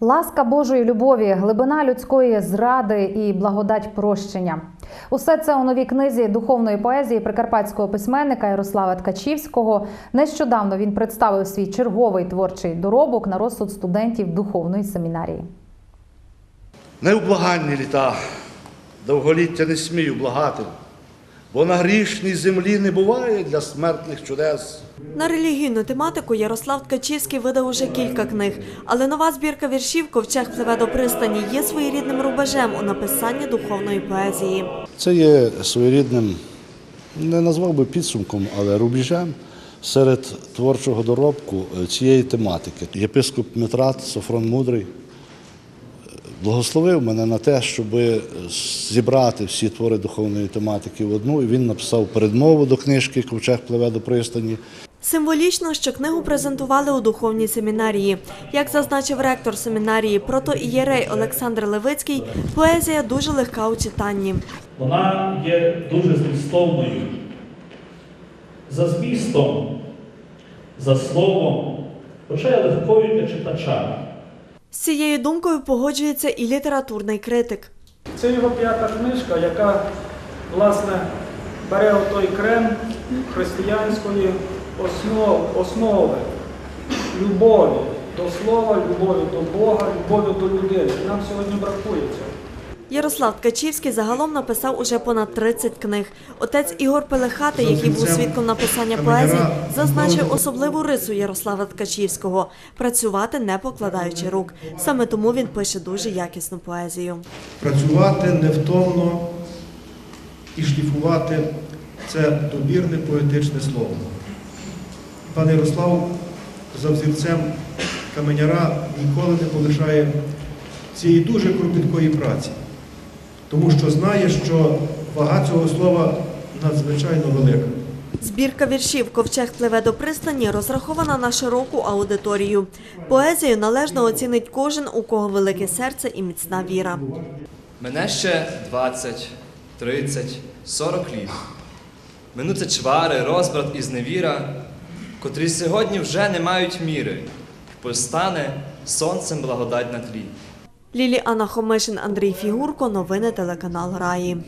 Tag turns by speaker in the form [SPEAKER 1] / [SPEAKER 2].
[SPEAKER 1] Ласка Божої любові, глибина людської зради і благодать прощення. Усе це у новій книзі духовної поезії прикарпатського письменника Ярослава Ткачівського. Нещодавно він представив свій черговий творчий доробок на розсуд студентів духовної семінарії.
[SPEAKER 2] Невблаганні літа, довголіття не смію благати, бо на грішній землі не буває для смертних чудес.
[SPEAKER 3] На релігійну тематику Ярослав Ткачівський видав уже кілька книг, але нова збірка віршів Ковчег пливе до пристані є своєрідним рубежем у написанні духовної поезії.
[SPEAKER 4] Це є своєрідним, не назвав би підсумком, але рубежем серед творчого доробку цієї тематики. Єпископ Митрат Софрон Мудрий благословив мене на те, щоб зібрати всі твори духовної тематики в одну, і він написав передмову до книжки Ковчег пливе до пристані.
[SPEAKER 3] Символічно, що книгу презентували у духовній семінарії. Як зазначив ректор семінарії протоієрей Олександр Левицький, поезія дуже легка у читанні.
[SPEAKER 5] Вона є дуже змістовною. За змістом, за словом, хоча й легкою для читача.
[SPEAKER 3] З цією думкою погоджується і літературний критик.
[SPEAKER 6] Це його п'ята книжка, яка власне бере той крем християнської основи, основи любові до слова, любові до Бога, любові до людини. Нам сьогодні бракує.
[SPEAKER 3] Ярослав Ткачівський загалом написав уже понад 30 книг. Отець Ігор Пелехати, який був свідком написання поезії, зазначив особливу рису Ярослава Ткачівського працювати не покладаючи рук. Саме тому він пише дуже якісну поезію.
[SPEAKER 7] працювати невтомно і шліфувати це добірне поетичне слово. Пан Ярослав за взірцем каменяра ніколи не полишає цієї дуже кропіткої праці, тому що знає, що вага цього слова надзвичайно велика.
[SPEAKER 3] Збірка віршів Ковчег пливе до пристані розрахована на широку аудиторію. Поезію належно оцінить кожен, у кого велике серце і міцна віра.
[SPEAKER 8] Мене ще 20, 30, 40 літ. Минуться чвари, розбрат і зневіра, котрі сьогодні вже не мають міри, постане сонцем благодать на тлі.
[SPEAKER 3] Лілі Анна Хомишин, Андрій Фігурко. Новини телеканал Раї.